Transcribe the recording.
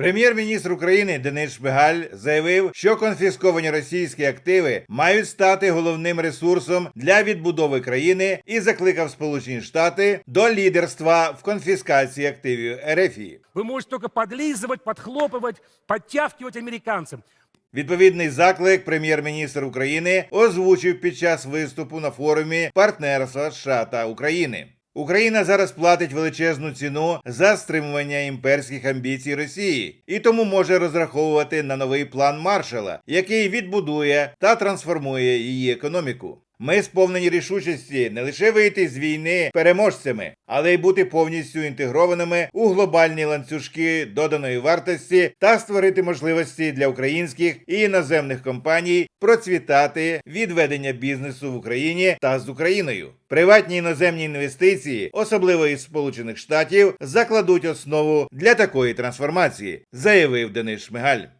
Прем'єр-міністр України Денис Шмигаль заявив, що конфісковані російські активи мають стати головним ресурсом для відбудови країни і закликав Сполучені Штати до лідерства в конфіскації активів РФІ. Вы можете только подлизывать, подхлопывать, подтявкивать американцам. Відповідний заклик прем'єр-міністр України озвучив під час виступу на форумі партнерства США та України. Україна зараз платить величезну ціну за стримування імперських амбіцій Росії і тому може розраховувати на новий план Маршала, який відбудує та трансформує її економіку. Ми сповнені рішучості не лише вийти з війни переможцями, але й бути повністю інтегрованими у глобальні ланцюжки доданої вартості та створити можливості для українських і іноземних компаній процвітати від ведення бізнесу в Україні та з Україною. Приватні іноземні інвестиції, особливо із Сполучених Штатів, закладуть основу для такої трансформації, заявив Денис Шмигаль.